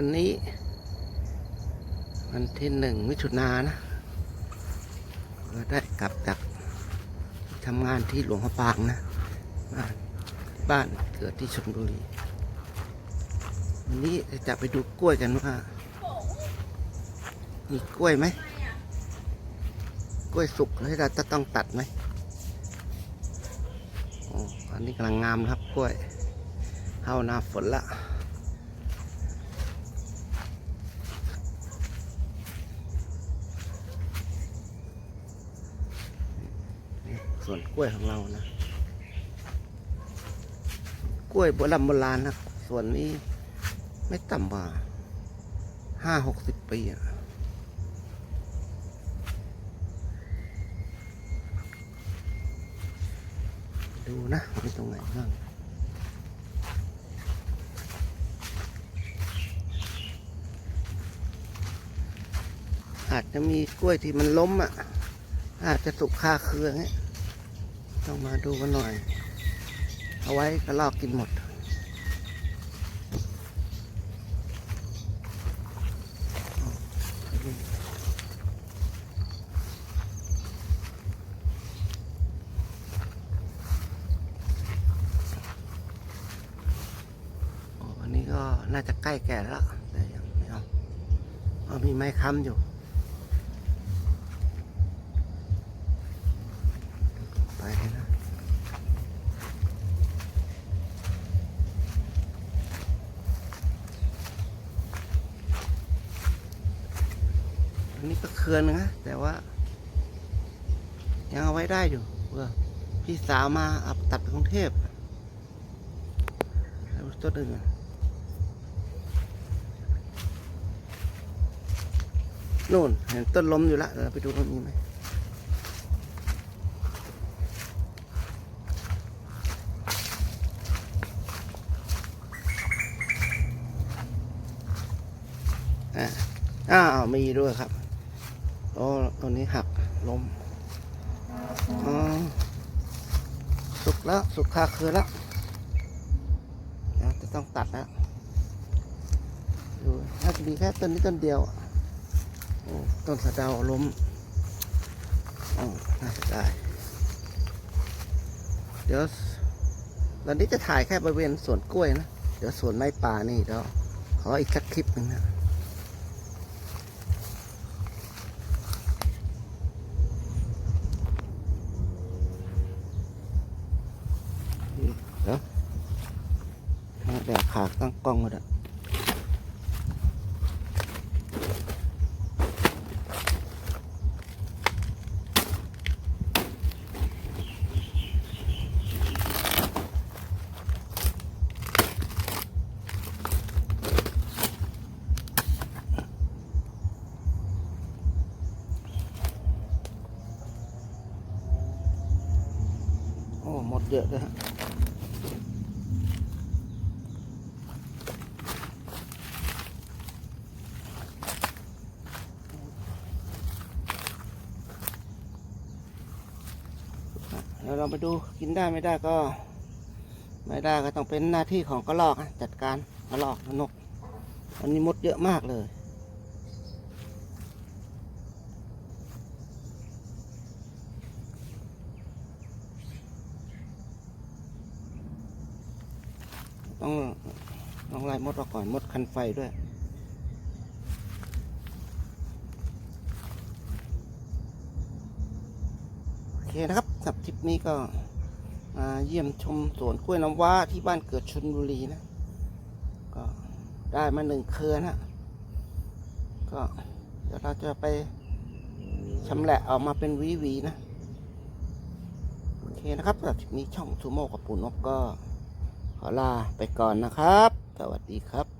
วันนี้ วันที่หนึ่งมิถุนายนะก็ได้กลับจากทำงานที่หลวงพระปางนะบ้านบ้านเกิดที่ชลบุรีวันนี้จะไปดูกล้วยกันว่ามีกล้วยไหมกล้วยสุกแล้วเราจะต้องตัดไหมอ้อันนี้กำลังงามครับกล้วยเข้าหน้าฝนละ นี่ ส่วนกล้วยของเรานะ กล้วยโบราณโบราณนะส่วนนี้ไม่ต่ำกว่าห้าหกสิบปีอะดูนะมีตรงไหนบ้างอาจจะมีกล้วยที่มันล้มอะ อาจจะสุกคาเครือเงี้ย ต้องมาดูกันหน่อย เอาไว้ก็ลอกกินหมดอ้อันนี้ก็น่าจะใกล้แก่แล้ว แต่ยังไม่เอาเอามีไม้ค้ำอยู่ อันนี้ก็เคือนนะ แต่ว่า ยังเอาไว้ได้อยู่เพื่อพี่สาวมาเอาตัดไปกรุงเทพแล้วต้นอื่นนู่นเห็นต้นล้มอยู่แล้วเราไปดูต้นนี้ไหมอ่าอ้าวมีด้วยครับ โอ้ตัวนี้หักล้มอ๋อสุกแล้วสุกคาคือแล้วจะต้องตัดแล้วดูน่าจะมีแค่ต้นนี้ต้นเดียวโอ้ต้นสะเดาล้มอ๋อน่าจะได้เดี๋ยวตอนนี้จะถ่ายแค่บริเวณสวนกล้วยนะ เดี๋ยวสวนไม้ป่านี่เดี๋ยวขออีกสักคลิปหนึ่งนะ เดี๋ยวเดี๋ยว ขาตั้งกล้องมาด้วยโอ้หมดเยอะเลยฮะ ดี๋ยวเราไปดูกินได้ไม่ได้ก็ ไม่ได้ก็ต้องเป็นหน้าที่ของกระรอกจัดการกระรอกนกอันนี้มดเยอะมากเลยต้องต้องไล่มดออกก่อนมดคันไฟด้วย เคนะครับสำหรับทริปนี้ก็มาเยี่ยมชมสวนกล้วยน้ำว้าที่บ้านเกิดชนบุรีนะ ก็ได้มาหนึ่งเครือนะก็เดี๋ยวเราจะไปชำแหละออกมาเป็นหวีนะ โอเคนะครับสำหรับทริปนี้ช่องซูโม่กับปูนกก็ขอลาไปก่อนนะครับ สวัสดีครับ